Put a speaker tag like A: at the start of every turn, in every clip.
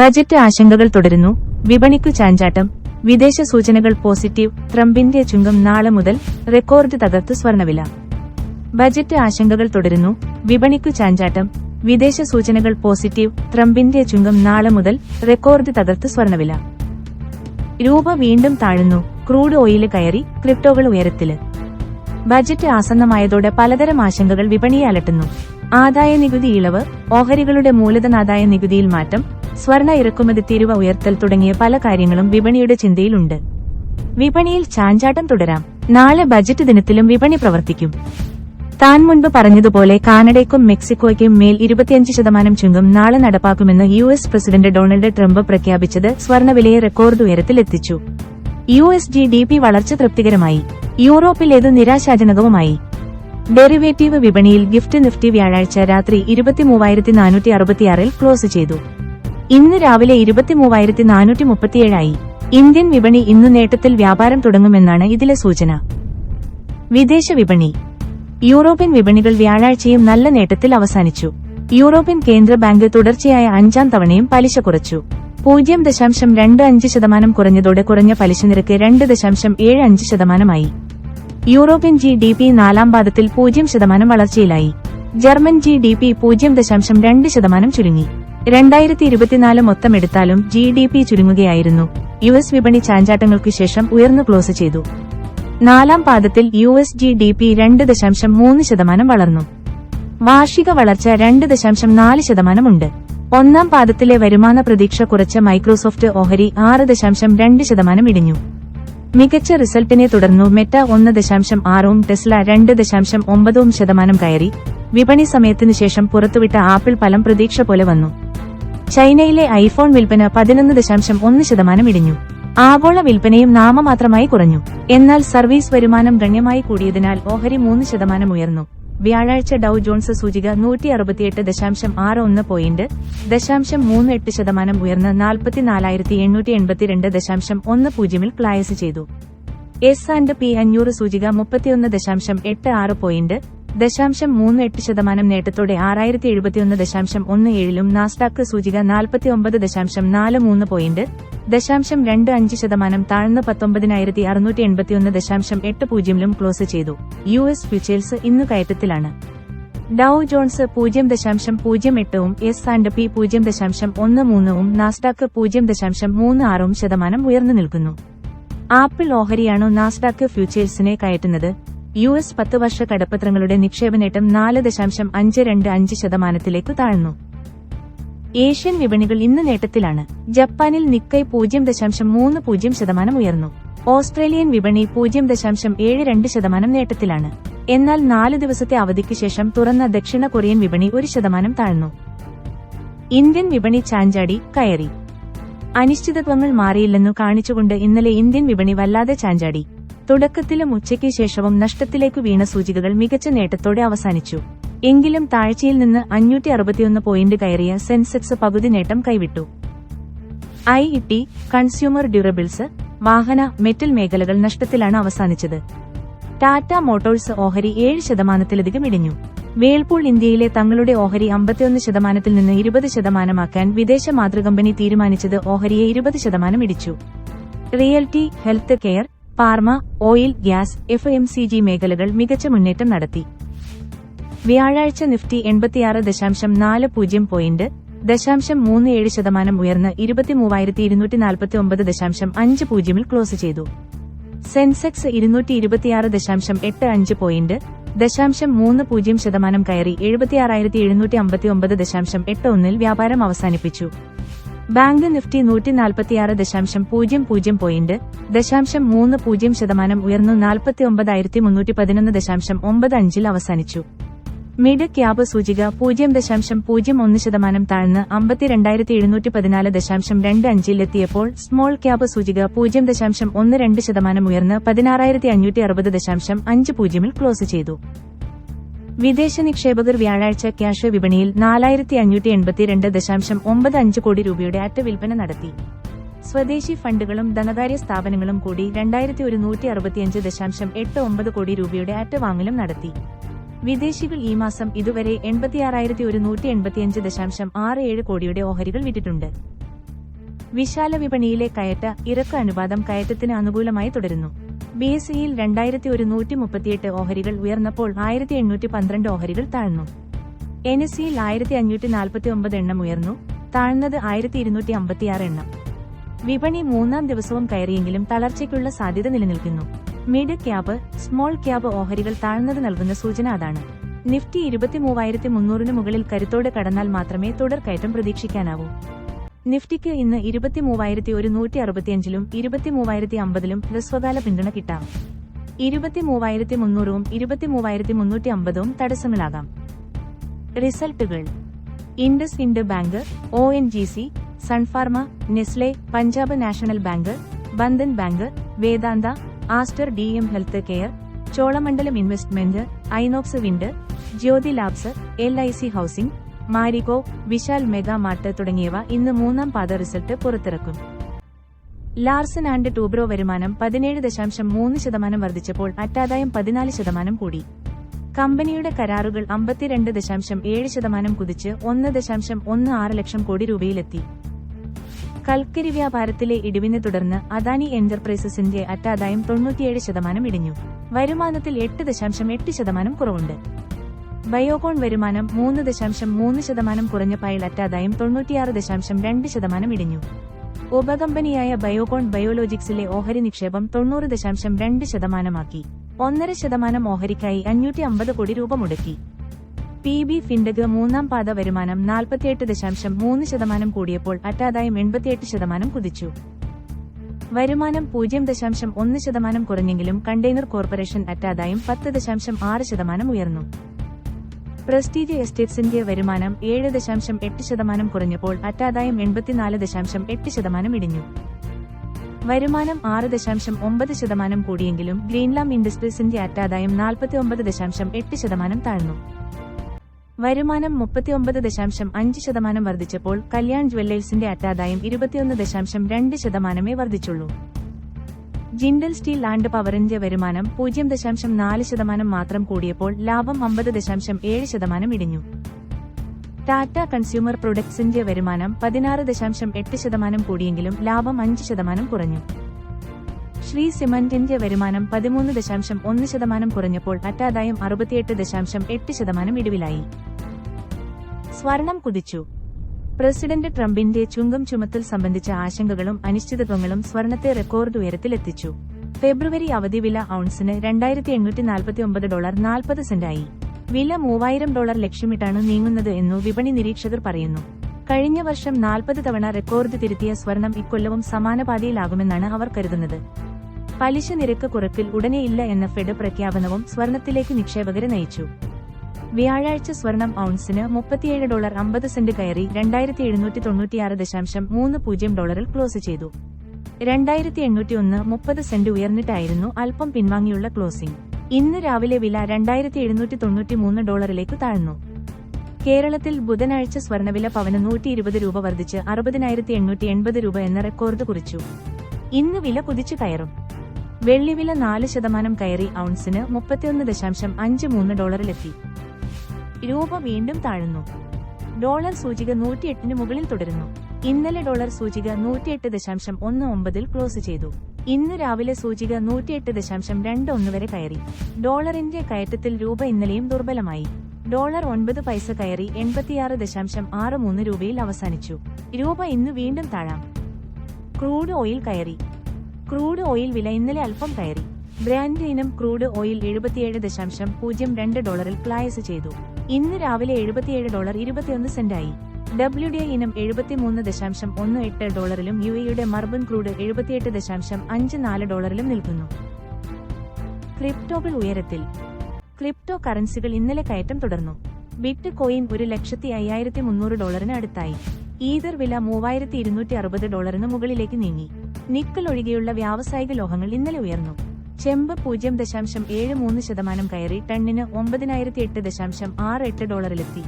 A: Budget ആശങ്കകൾ തുടരുന്നു. വിപണിക്കു ചാഞ്ചാട്ടം. വിദേശ സൂചനകൾ പോസിറ്റീവ്. ട്രംപിന്റെ ചുങ്കം നാളെ മുതൽ റെക്കോർഡ് തകർത്ത് സ്വർണവില. ബജറ്റ് ആശങ്കകൾ തുടരുന്നു. വിപണിക്കു ചാഞ്ചാട്ടം. വിദേശ സൂചനകൾ പോസിറ്റീവ്. ട്രംപിന്റെ ചുങ്കം നാളെ മുതൽ റെക്കോർഡ് തകർത്ത് സ്വർണവില. രൂപ വീണ്ടും താഴുന്നു. ക്രൂഡ് ഓയിൽ കയറി ക്രിപ്റ്റോകൾ ഉയരത്തിൽ. ബജറ്റ് ആസന്നമായതോടെ പലതരം ആശങ്കകൾ വിപണിയെ അലട്ടുന്നു. ആദായ നികുതി ഇളവ് ഓഹരികളുടെ മൂലധനാദായ നികുതിയിൽ മാറ്റം സ്വർണ ഇറക്കുമതി തീരുവ ഉയർത്തൽ തുടങ്ങിയ പല കാര്യങ്ങളും വിപണിയുടെ ചിന്തയിലുണ്ട്. വിപണിയിൽ ചാഞ്ചാട്ടം തുടരാം. നാളെ ബജറ്റ് ദിനത്തിലും വിപണി പ്രവർത്തിക്കും. താൻ മുൻപ് പറഞ്ഞതുപോലെ കാനഡയ്ക്കും മെക്സിക്കോയ്ക്കും മേൽ ഇരുപത്തിയഞ്ച് ശതമാനം ചുങ്കം നാളെ നടപ്പാക്കുമെന്ന് U S president Donald Trump പ്രഖ്യാപിച്ചത് സ്വർണവിലയെ record ഉയരത്തിലെത്തിച്ചു. U S G D P വളർച്ച തൃപ്തികരമായി. യൂറോപ്പിലേത് നിരാശാജനകവുമായി. ഡെറിവേറ്റീവ് വിപണിയിൽ ഗിഫ്റ്റ് നിഫ്റ്റി വ്യാഴാഴ്ച രാത്രി ഇരുപത്തിമൂവായിരത്തി നാനൂറ്റി അറുപത്തിയാറിൽ ക്ലോസ് ചെയ്തു. ഇന്ന് രാവിലെ ഇരുപത്തിമൂവായിരത്തി നാനൂറ്റി മുപ്പത്തിയേഴായി ഇന്ത്യൻ വിപണി ഇന്ന് നേട്ടത്തിൽ വ്യാപാരം തുടങ്ങുമെന്നാണ് ഇതിലെ സൂചന. വിദേശ വിപണി. യൂറോപ്യൻ വിപണികൾ വ്യാഴാഴ്ചയും നല്ല നേട്ടത്തിൽ അവസാനിച്ചു. യൂറോപ്യൻ കേന്ദ്ര ബാങ്ക് തുടർച്ചയായ അഞ്ചാം തവണയും പലിശ കുറച്ചു. പൂജ്യം ദശാംശം രണ്ട് അഞ്ച് ശതമാനം കുറഞ്ഞതോടെ കുറഞ്ഞ പലിശ നിരക്ക് രണ്ട് ദശാംശം ഏഴ് അഞ്ച് ശതമാനമായി. യൂറോപ്യൻ ജി ഡി പി നാലാം പാദത്തിൽ പൂജ്യം ശതമാനം വളർച്ചയിലായി. ജർമ്മൻ ജി ഡി പി പൂജ്യം ദശാംശം രണ്ട് ശതമാനം ചുരുങ്ങി. രണ്ടായിരത്തി ഇരുപത്തിനാല് മൊത്തമെടുത്താലും ജി ഡി പി ചുരുങ്ങുകയായിരുന്നു. യു എസ് വിപണി ചാഞ്ചാട്ടങ്ങൾക്കു ശേഷം ഉയർന്നു ക്ലോസ് ചെയ്തു. നാലാം പാദത്തിൽ U S G D P രണ്ട് ദശാംശം മൂന്ന് ശതമാനം വളർന്നു. വാർഷിക വളർച്ച രണ്ട് ദശാംശം നാല് ശതമാനമുണ്ട്. ഒന്നാം പാദത്തിലെ വരുമാന പ്രതീക്ഷ കുറച്ച മൈക്രോസോഫ്റ്റ് ഓഹരി ആറ് ദശാംശം രണ്ട് ശതമാനം ഇടിഞ്ഞു. മികച്ച റിസൾട്ടിനെ തുടർന്നു മെറ്റ ഒന്ന് ദശാംശം ആറും ടെസ്ല രണ്ട് ദശാംശം ഒമ്പതും ശതമാനം കയറി. വിപണി സമയത്തിനു ശേഷം പുറത്തുവിട്ട ആപ്പിൾ ഫലം പ്രതീക്ഷ പോലെ വന്നു. ചൈനയിലെ ഐഫോൺ വിൽപ്പന പതിനൊന്ന് ദശാംശം ഒന്ന് ശതമാനം ഇടിഞ്ഞു. ആഗോള വിൽപ്പനയും നാമമാത്രമായി കുറഞ്ഞു. എന്നാൽ സർവീസ് വരുമാനം ഗണ്യമായി കൂടിയതിനാൽ ഓഹരി മൂന്ന് ശതമാനം ഉയർന്നു. വ്യാഴാഴ്ച ഡൌ ജോൺസ് സൂചിക നൂറ്റി അറുപത്തിയെട്ട് ദശാംശം ആറ് ഒന്ന് പോയിന്റ് ദശാംശം മൂന്ന് എട്ട് ശതമാനം ഉയർന്ന് നാൽപ്പത്തിനാലായിരത്തി എണ്ണൂറ്റി എൺപത്തിരണ്ട് ദശാംശം ഒന്ന് പൂജ്യമിൽ ക്ലായസ് ചെയ്തു. എസ് ആൻഡ് പി അഞ്ഞൂറ് സൂചിക മുപ്പത്തിയൊന്ന് ദശാംശം എട്ട് ആറ് പോയിന്റ് ദശാംശം മൂന്ന് എട്ട് ശതമാനം നേട്ടത്തോടെ ആറായിരത്തി എഴുപത്തിയൊന്ന് ദശാംശം ഒന്ന് ഏഴിലും നാസ്ഡാക്ക് സൂചിക നാൽപ്പത്തിയൊമ്പത് ദശാംശം നാല് മൂന്ന് പോയിന്റ്. ദശാംശം രണ്ട് അഞ്ച് ശതമാനം താഴ്ന്ന് പത്തൊമ്പതിനായിരത്തി അറുന്നൂറ്റി എൺപത്തിയൊന്ന് ദശാംശം എട്ട് പൂജ്യമിലും ക്ലോസ് ചെയ്തു. യു എസ് ഫ്യൂച്ചേഴ്സ് ഇന്ന് കയറ്റത്തിലാണ്. ഡൌ ജോൺസ് പൂജ്യം ദശാംശം പൂജ്യം എട്ടും എസ് ആൻഡ് പി പൂജ്യം ദശാംശം ഒന്ന് മൂന്നും നാസ്ഡാക്ക് പൂജ്യം ദശാംശം മൂന്ന് ആറും ശതമാനം ഉയർന്നു നിൽക്കുന്നു. ആപ്പിൾ ഓഹരിയാണോ നാസ്ഡാക്ക് ഫ്യൂച്ചേഴ്സിനെ കയറ്റുന്നത്? യു എസ് പത്ത് വർഷ കടപ്പത്രങ്ങളുടെ നിക്ഷേപ നേട്ടം നാല് ദശാംശം അഞ്ച് രണ്ട് അഞ്ച് ശതമാനത്തിലേക്ക് താഴ്ന്നു. ഏഷ്യൻ വിപണികൾ ഇന്ന് നേട്ടത്തിലാണ്. ജപ്പാനിൽ നിക്കൈ പൂജ്യം ദശാംശം മൂന്ന് പൂജ്യം ശതമാനം ഉയർന്നു. ഓസ്ട്രേലിയൻ വിപണി പൂജ്യം ദശാംശം ഏഴ് രണ്ട് ശതമാനം നേട്ടത്തിലാണ്. എന്നാൽ നാല് ദിവസത്തെ അവധിക്ക് ശേഷം തുറന്ന ദക്ഷിണ കൊറിയൻ വിപണി ഒരു ശതമാനം താഴ്ന്നു. ഇന്ത്യൻ വിപണി ചാഞ്ചാടി കയറി. അനിശ്ചിതത്വങ്ങൾ മാറിയില്ലെന്നു കാണിച്ചുകൊണ്ട് ഇന്നലെ ഇന്ത്യൻ വിപണി വല്ലാതെ ചാഞ്ചാടി. തുടക്കത്തിലും ഉച്ചയ്ക്ക് ശേഷവും നഷ്ടത്തിലേക്ക് വീണ സൂചികകൾ മികച്ച നേട്ടത്തോടെ അവസാനിച്ചു. എങ്കിലും താഴ്ചയിൽ നിന്ന് അഞ്ഞൂറ്റി അറുപത്തിയൊന്ന് പോയിന്റ് കയറിയ സെൻസെക്സ് പകുതി നേട്ടം കൈവിട്ടു. ഐ ഇ കൺസ്യൂമർ ഡ്യൂറബിൾസ് വാഹന മെറ്റൽ മേഖലകൾ നഷ്ടത്തിലാണ് അവസാനിച്ചത്. ടാറ്റ മോട്ടോഴ്സ് ഓഹരി ഏഴ് ശതമാനത്തിലധികം ഇടിഞ്ഞു. വേൾപൂൾ ഇന്ത്യയിലെ തങ്ങളുടെ ഓഹരി അമ്പത്തിയൊന്ന് ശതമാനത്തിൽ നിന്ന് ഇരുപത് ശതമാനമാക്കാൻ വിദേശ മാതൃകമ്പനി തീരുമാനിച്ചത് ഓഹരിയെ ഇരുപത് ശതമാനം ഇടിച്ചു. Realty health care pharma oil gas F M C G മേഖലകൾ മികച്ച മുന്നേറ്റം നടത്തി. വ്യാഴാഴ്ച നിഫ്റ്റി എൺപത്തിയാറ് ദശാംശം നാല് പൂജ്യം പോയിന്റ് ദശാംശം മൂന്ന് ഏഴ് ശതമാനം ഉയർന്ന് ഇരുപത്തിമൂവായിരത്തി ഇരുന്നൂറ്റി നാൽപ്പത്തി ഒമ്പത് ദശാംശം അഞ്ച് പൂജ്യമിൽ ക്ലോസ് ചെയ്തു. സെൻസെക്സ് ഇരുന്നൂറ്റി ഇരുപത്തിയാറ് ദശാംശം എട്ട് അഞ്ച് പോയിന്റ് ദശാംശം മൂന്ന് പൂജ്യം ശതമാനം കയറി എഴുപത്തിയാറായിരത്തി എഴുന്നൂറ്റി അമ്പത്തി ഒമ്പത് ദശാംശം എട്ട് ഒന്നിൽ വ്യാപാരം അവസാനിപ്പിച്ചു. ബാങ്ക് നിഫ്റ്റി നൂറ്റി നാൽപ്പത്തിയാറ് ദശാംശം പൂജ്യം പൂജ്യം പോയിന്റ് ദശാംശം മൂന്ന് പൂജ്യം ശതമാനം ഉയർന്നു നാൽപ്പത്തി ഒമ്പതായിരത്തി മുന്നൂറ്റി പതിനൊന്ന് ദശാംശം ഒമ്പത് അഞ്ചിൽ അവസാനിച്ചു. മിഡ് ക്യാബ് സൂചിക പൂജ്യം ദശാംശം പൂജ്യം ഒന്ന് ശതമാനം താഴ്ന്ന് അമ്പത്തിരണ്ടായിരത്തി എഴുന്നൂറ്റി പതിനാല് ദശാംശം രണ്ട് അഞ്ചിലെത്തിയപ്പോൾ സ്മോൾ ക്യാബ് സൂചിക പൂജ്യം ദശാംശം ഒന്ന് രണ്ട് ശതമാനം ഉയർന്ന് പതിനാറായിരത്തി അഞ്ഞൂറ്റി അറുപത് ദശാംശം അഞ്ച് പൂജ്യമിൽ ക്ലോസ് ചെയ്തു. വിദേശ നിക്ഷേപകർ വ്യാഴാഴ്ച ക്യാഷ് വിപണിയിൽ നാലായിരത്തി അഞ്ഞൂറ്റി എൺപത്തിരണ്ട് ദശാംശം ഒമ്പത് അഞ്ച് കോടി രൂപയുടെ അറ്റ വിൽപ്പന നടത്തി. സ്വദേശി ഫണ്ടുകളും ധനകാര്യ സ്ഥാപനങ്ങളും കൂടി രണ്ടായിരത്തി ഒരുന്നൂറ്റി അറുപത്തിയഞ്ച് ദശാംശം എട്ട് ഒമ്പത് കോടി രൂപയുടെ അറ്റ വാങ്ങലും നടത്തി. വിദേശികൾ ഈ മാസം ഇതുവരെ എൺപത്തിയാറായിരത്തി ഒരുന്നൂറ്റി എൺപത്തിയഞ്ച് ദശാംശം ആറ് ഏഴ് കോടിയുടെ ഓഹരികൾ വിറ്റിട്ടുണ്ട്. വിശാല വിപണിയിലെ കയറ്റ ഇറക്ക അനുപാതം കയറ്റത്തിന് അനുകൂലമായി തുടരുന്നു. ബി എസ് സിയിൽ രണ്ടായിരത്തി ഒരുന്നൂറ്റി മുപ്പത്തിയെട്ട് ഓഹരികൾ ഉയർന്നപ്പോൾ ആയിരത്തി എണ്ണൂറ്റി പന്ത്രണ്ട് ഓഹരികൾ താഴ്ന്നു. എൻ എസ് സിയിൽ ആയിരത്തി അഞ്ഞൂറ്റി നാൽപ്പത്തി ഒമ്പത് എണ്ണം ഉയർന്നു താഴ്ന്നത് ആയിരത്തി ഇരുന്നൂറ്റി അമ്പത്തിയാറ് എണ്ണം. വിപണി മൂന്നാം ദിവസവും കയറിയെങ്കിലും തളർച്ചയ്ക്കുള്ള സാധ്യത നിലനിൽക്കുന്നു. മിഡ് ക്യാബ് സ്മോൾ ക്യാബ് ഓഹരികൾ താഴ്ന്നത് നൽകുന്ന സൂചന അതാണ്. നിഫ്റ്റി ഇരുപത്തിമൂവായിരത്തി മുന്നൂറിന് മുകളിൽ കരുത്തോടെ കടന്നാൽ മാത്രമേ തുടർ കയറ്റം പ്രതീക്ഷിക്കാനാവൂ. നിഫ്റ്റിക്ക് ഇന്ന് ഇരുപത്തിമൂവായിരത്തി ഒരുന്നൂറ്റി അറുപത്തിയഞ്ചിലും ഇരുപത്തിമൂവായിരത്തി അമ്പതിലും ഹ്രസ്വകാല പിന്തുണ കിട്ടാം. ഇരുപത്തിമൂവായിരത്തി മുന്നൂറും ഇരുപത്തിമൂവായിരത്തി മുന്നൂറ്റി അമ്പതും തടസ്സങ്ങളാകാം റിസൾട്ടുകൾ. IndusInd bank O N G C Sun Pharma Nestle Punjab national bank Bandhan bank Vedanta Aster D M health care Cholamandalam investment Inox wind Jyothy labs L I C housing Marico Vishal mega mart തുടങ്ങിയവ ഇന്ന് മൂന്നാം പാദ result പുറത്തിറക്കും. Larsen and Toubro വരുമാനം പതിനേഴ് ദശാംശം മൂന്ന് ശതമാനം വർദ്ധിച്ചപ്പോൾ അറ്റാദായം പതിനാല് ശതമാനം കൂടി. കമ്പനിയുടെ കരാറുകൾ അമ്പത്തിരണ്ട് ദശാംശം ഏഴ് ശതമാനം കുതിച്ച് ഒന്ന് ദശാംശം ഒന്ന് ആറ് ലക്ഷം കോടി രൂപയിലെത്തി. കൽക്കരി വ്യാപാരത്തിലെ ഇടിവിനെ തുടർന്ന് അദാനി എന്റർപ്രൈസസിന്റെ അറ്റാദായം തൊണ്ണൂറ്റിയേഴ് ശതമാനം ഇടിഞ്ഞു. വരുമാനത്തിൽ എട്ട് ദശാംശം എട്ട് ശതമാനം കുറവുണ്ട്. ബയോകോൺ വരുമാനം മൂന്ന് ദശാംശം മൂന്ന് ശതമാനം കുറഞ്ഞ പൈലറ്റാദായം തൊണ്ണൂറ്റിയാറ് ദശാംശം രണ്ട് ശതമാനം ഇടിഞ്ഞു. ഉപകമ്പനിയായ ബയോകോൺ ബയോലോജിക്സിലെ ഓഹരി നിക്ഷേപം തൊണ്ണൂറ് ദശാംശം രണ്ട് ശതമാനമാക്കി. ഒന്നര ശതമാനം ഓഹരിക്കായി അഞ്ഞൂറ്റി അമ്പത് കോടി രൂപ മുടക്കി. പി ബി ഫിൻഡഗ് മൂന്നാം പാത വരുമാനം നാൽപ്പത്തിയെട്ട് ദശാംശം മൂന്ന് ശതമാനം കൂടിയപ്പോൾ അറ്റാദായം എൺപത്തിയെട്ട് ശതമാനം കുതിച്ചു. വരുമാനം പൂജ്യം ദശാംശം ഒന്ന് ശതമാനം കുറഞ്ഞെങ്കിലും കണ്ടെയ്നർ കോർപ്പറേഷൻ അറ്റാദായം പത്ത് ദശാംശം ആറ് ശതമാനം ഉയർന്നു. പ്രസ്റ്റീജ് എസ്റ്റേറ്റ്സിന്റെ വരുമാനം ഏഴ് ദശാംശം എട്ട് ശതമാനം കുറഞ്ഞപ്പോൾ അറ്റാദായം എൺപത്തിനാല് ദശാംശം എട്ട് ശതമാനം ഇടിഞ്ഞു. വരുമാനം ആറ് ദശാംശം ഒമ്പത് ശതമാനം കൂടിയെങ്കിലും ഗ്രീൻലാം ഇൻഡസ്ട്രീസിന്റെ അറ്റാദായം നാൽപ്പത്തി ഒമ്പത് ദശാംശം എട്ട് ശതമാനം താഴ്ന്നു. വരുമാനം മുപ്പത്തിയൊമ്പത് ദശാംശം അഞ്ച് ശതമാനം വർദ്ധിച്ചപ്പോൾ കല്യാൺ ജ്വല്ലേഴ്സിന്റെ അറ്റാദായം ഇരുപത്തിയൊന്ന് ദശാംശം രണ്ട് ശതമാനമേ വർദ്ധിച്ചുള്ളൂ. ജിൻഡൽ സ്റ്റീൽ ലാൻഡ് പവറിന്റെ വരുമാനം പൂജ്യം ദശാംശം നാല് ശതമാനം മാത്രം കൂടിയപ്പോൾ ലാഭം അമ്പത് ദശാംശം ഏഴ് ശതമാനം ഇടിഞ്ഞു. ടാറ്റ കൺസ്യൂമർ പ്രൊഡക്ട്സിന്റെ വരുമാനം പതിനാറ് ദശാംശം എട്ട് ശതമാനം കൂടിയെങ്കിലും ലാഭം അഞ്ച് ശതമാനം കുറഞ്ഞു. ശ്രീ സിമന്റിന്റെ വരുമാനം പതിമൂന്ന് ദശാംശം ഒന്ന് ശതമാനം കുറഞ്ഞപ്പോൾ അറ്റാദായം അറുപത്തിയെട്ട് ദശാംശം എട്ട് ശതമാനം ഇടിവിലായി. സ്വർണം കുതിച്ചു. പ്രസിഡന്റ് ട്രംപിന്റെ ചുങ്കം ചുമത്തൽ സംബന്ധിച്ച ആശങ്കകളും അനിശ്ചിതത്വങ്ങളും സ്വർണത്തെ റെക്കോർഡ് ഉയരത്തിലെത്തിച്ചു. ഫെബ്രുവരി അവധി വില ഔൺസിന് രണ്ടായിരത്തി എണ്ണൂറ്റി നാൽപ്പത്തി ഒമ്പത് ഡോളർ നാൽപ്പത് സെന്റായി. വില മൂവായിരം ഡോളർ ലക്ഷ്യമിട്ടാണ് നീങ്ങുന്നത് എന്നു വിപണി നിരീക്ഷകർ പറയുന്നു. കഴിഞ്ഞ വർഷം നാൽപ്പത് തവണ റെക്കോർഡ് തിരുത്തിയ സ്വർണം ഇക്കൊല്ലവും സമാന പാതയിലാകുമെന്നാണ് അവർ കരുതുന്നത്. പലിശ നിരക്ക് കുറപ്പിൽ ഉടനെയില്ല എന്ന ഫെഡ് പ്രഖ്യാപനവും സ്വർണത്തിലേക്ക് നിക്ഷേപകരെ നയിച്ചു. വ്യാഴാഴ്ച സ്വർണം ഔൺസിന് മുപ്പത്തിയേഴ് ഡോളർ അമ്പത് സെന്റ് കയറി രണ്ടായിരത്തി എഴുന്നൂറ്റി തൊണ്ണൂറ്റിയാറ് ദശാംശം മൂന്ന് പൂജ്യം ഡോളറിൽ ക്ലോസ് ചെയ്തു. രണ്ടായിരത്തി എണ്ണൂറ്റി ഒന്ന് മുപ്പത് സെന്റ് ഉയർന്നിട്ടായിരുന്നു അല്പം പിൻവാങ്ങിയുള്ള ക്ലോസിംഗ്. ഇന്ന് രാവിലെ വില രണ്ടായിരത്തി എഴുന്നൂറ്റി തൊണ്ണൂറ്റി മൂന്ന് ഡോളറിലേക്ക് താഴ്ന്നു. കേരളത്തിൽ ബുധനാഴ്ച സ്വർണവില പവന് നൂറ്റി ഇരുപത് രൂപ വർദ്ധിച്ച് അറുപതിനായിരത്തി എണ്ണൂറ്റി എൺപത് രൂപ എന്ന റെക്കോർഡ് കുറിച്ചു. ഇന്ന് വില കുതിച്ചു കയറും. വെള്ളിവില നാല് ശതമാനം കയറി ഔൺസിന് മുപ്പത്തിയൊന്ന് ദശാംശം അഞ്ച് മൂന്ന് ഡോളറിലെത്തി. രൂപ വീണ്ടും താഴുന്നു. ഡോളർ സൂചിക നൂറ്റിയെട്ടിന് മുകളിൽ തുടരുന്നു. ഇന്നലെ ഡോളർ സൂചിക നൂറ്റിയെട്ട് ദശാംശം ഒന്ന് ഒമ്പതിൽ ക്ലോസ് ചെയ്തു. ഇന്ന് രാവിലെ സൂചിക നൂറ്റിയെട്ട് ദശാംശം രണ്ട് ഒന്ന് വരെ കയറി. ഡോളറിന്റെ കയറ്റത്തിൽ രൂപ ഇന്നലെയും ദുർബലമായി. ഡോളർ ഒൻപത് പൈസ കയറി എൺപത്തിയാറ് ദശാംശം ആറ് മൂന്ന് രൂപയിൽ അവസാനിച്ചു. രൂപ ഇന്ന് വീണ്ടും താഴാം. ക്രൂഡ് ഓയിൽ കയറി. ക്രൂഡ് ഓയിൽ വില ഇന്നലെ അല്പം കയറി. ബ്രാൻഡ് ഇനം ക്രൂഡ് ഓയിൽ എഴുപത്തിയേഴ് ദശാംശം പൂജ്യം രണ്ട് ഡോളറിൽ ക്ലായസ് ചെയ്തു. ഇന്ന് രാവിലെ എഴുപത്തിയേഴ് ഡോളർ ഇരുപത്തിയൊന്ന് സെന്റായി. ഡബ്ല്യു ഡി ഇനം എഴുപത്തിമൂന്ന് ദശാംശം ഒന്ന് എട്ട് ഡോളറിലും യു എയുടെ മർബൻ ക്രൂഡ് എഴുപത്തിയെട്ട് ദശാംശം അഞ്ച് നാല് ഡോളറിലും നിൽക്കുന്നു. ക്രിപ്റ്റോകൾ ഉയരത്തിൽ. ക്രിപ്റ്റോ കറൻസികൾ ഇന്നലെ കയറ്റം തുടർന്നു. ബിറ്റ് കോയിൻ ഒരു ലക്ഷത്തി അയ്യായിരത്തി മുന്നൂറ് ഡോളറിന് അടുത്തായി. ഈതർ വില മൂവായിരത്തി ഇരുന്നൂറ്റി അറുപത് ഡോളറിന് മുകളിലേക്ക് നീങ്ങി. നിക്കൽ ഒഴികെയുള്ള വ്യാവസായിക ലോഹങ്ങൾ ഇന്നലെ ഉയർന്നു. ചെമ്പ് പൂജ്യം ദശാംശം ഏഴ് മൂന്ന് ശതമാനം കയറി ടണ്ണിന് ഒമ്പതിനായിരത്തി എട്ട് ദശാംശം ആറ് എട്ട് ഡോളറിലെത്തി.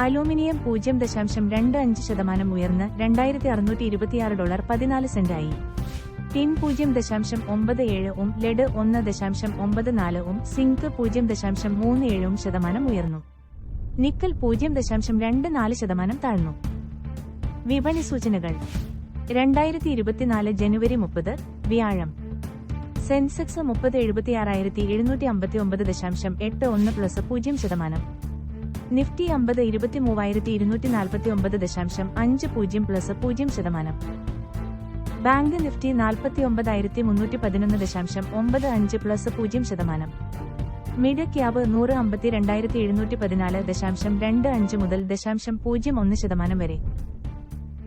A: അലൂമിനിയം പൂജ്യം ദശാംശം രണ്ട് അഞ്ച് ശതമാനം ഉയർന്ന് രണ്ടായിരത്തി അറുന്നൂറ്റി ഇരുപത്തിയാറ് ഡോളർ പതിനാല് സെന്റായി. ടിൻ പൂജ്യം ദശാംശം ഒമ്പത് ഏഴ് ലെഡ് ഒന്ന് ദശാംശം ഒമ്പത് നാല് സിങ്ക് പൂജ്യം ദശാംശം മൂന്ന് ഏഴും ശതമാനം ഉയർന്നു. നിക്കൽ പൂജ്യം ദശാംശം രണ്ട് നാല് ശതമാനം താഴ്ന്നു. വിപണി സൂചനകൾ. രണ്ടായിരത്തി ഇരുപത്തിനാല് ജനുവരി മുപ്പത് വ്യാഴം. സെൻസെക്സ് മുപ്പത് എഴുപത്തിയാറായിരത്തി എഴുന്നൂറ്റി അമ്പത്തി ഒമ്പത് ദശാംശം എട്ട് ഒന്ന് പ്ലസ് പൂജ്യം ശതമാനം. നിഫ്റ്റി അമ്പത് ഇരുപത്തി മൂവായിരത്തി ഇരുന്നൂറ്റി നാൽപ്പത്തി ഒമ്പത് ദശാംശം അഞ്ച് പൂജ്യം പ്ലസ് പൂജ്യം ശതമാനം. ബാങ്ക് നിഫ്റ്റി നാൽപ്പത്തി ഒമ്പതായിരത്തി മുന്നൂറ്റി പതിനൊന്ന് ദശാംശം ഒമ്പത് അഞ്ച് പ്ലസ് പൂജ്യം ശതമാനം. മിഡ് ക്യാബ് നൂറ് അമ്പത്തി രണ്ടായിരത്തി എഴുന്നൂറ്റി പതിനാല് ദശാംശം രണ്ട് അഞ്ച് മുതൽ ദശാംശം പൂജ്യം ഒന്ന് ശതമാനം വരെ.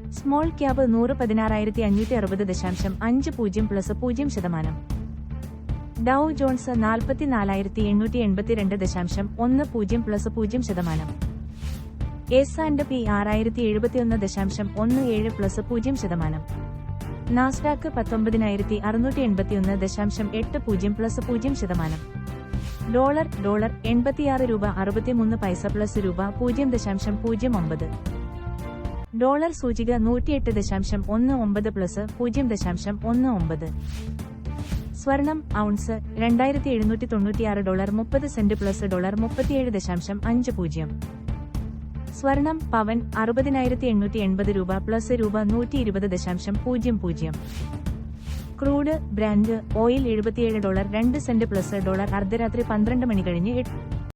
A: സ്മോൾ ക്യാബ് നൂറ് പതിനാറായിരത്തി അഞ്ഞൂറ്റി അറുപത് ദശാംശം അഞ്ച് പൂജ്യം പ്ലസ് പൂജ്യം ശതമാനം. ഡൌ ജോൺസ് നാൽപ്പത്തിനാലായിരത്തി എണ്ണൂറ്റി എൺപത്തിരണ്ട് ദശാംശം ഒന്ന് പൂജ്യം പ്ലസ് പൂജ്യം ശതമാനം. എസ് ആൻഡ് പി ആറായിരത്തി എഴുപത്തിയൊന്ന് ദശാംശം ഒന്ന് ഏഴ് പ്ലസ് പൂജ്യം ശതമാനം. നാസ്ഡാക്ക് പത്തൊമ്പതിനായിരത്തി അറുന്നൂറ്റി എൺപത്തിയൊന്ന് ദശാംശം എട്ട് പൂജ്യം പ്ലസ് പൂജ്യം ശതമാനം. ഡോളർ ഡോളർ എൺപത്തിയാറ് രൂപ അറുപത്തിമൂന്ന് പൈസ പ്ലസ് രൂപ പൂജ്യം ദശാംശം പൂജ്യം ഒമ്പത്. ഡോളർ സൂചിക നൂറ്റിയെട്ട് ദശാംശം ഒന്ന് ഒമ്പത് പ്ലസ് പൂജ്യം ദശാംശം ഒന്ന് ഒമ്പത്. സ്വർണം ഔൺസ് രണ്ടായിരത്തി എഴുന്നൂറ്റി തൊണ്ണൂറ്റിയാറ് ഡോളർ മുപ്പത് സെന്റ് പ്ലസ് ഡോളർ മുപ്പത്തിയേഴ് ദശാംശം അഞ്ച് പൂജ്യം. സ്വർണം പവൻ അറുപതിനായിരത്തി എണ്ണൂറ്റി എൺപത് രൂപ പ്ലസ് രൂപ നൂറ്റി ഇരുപത് ദശാംശം പൂജ്യം പൂജ്യം. ക്രൂഡ് ബ്രാൻഡ് ഓയിൽ എഴുപത്തിയേഴ് ഡോളർ രണ്ട് സെന്റ് പ്ലസ് ഡോളർ അർദ്ധരാത്രി പന്ത്രണ്ട് മണി കഴിഞ്ഞ് എട്ട്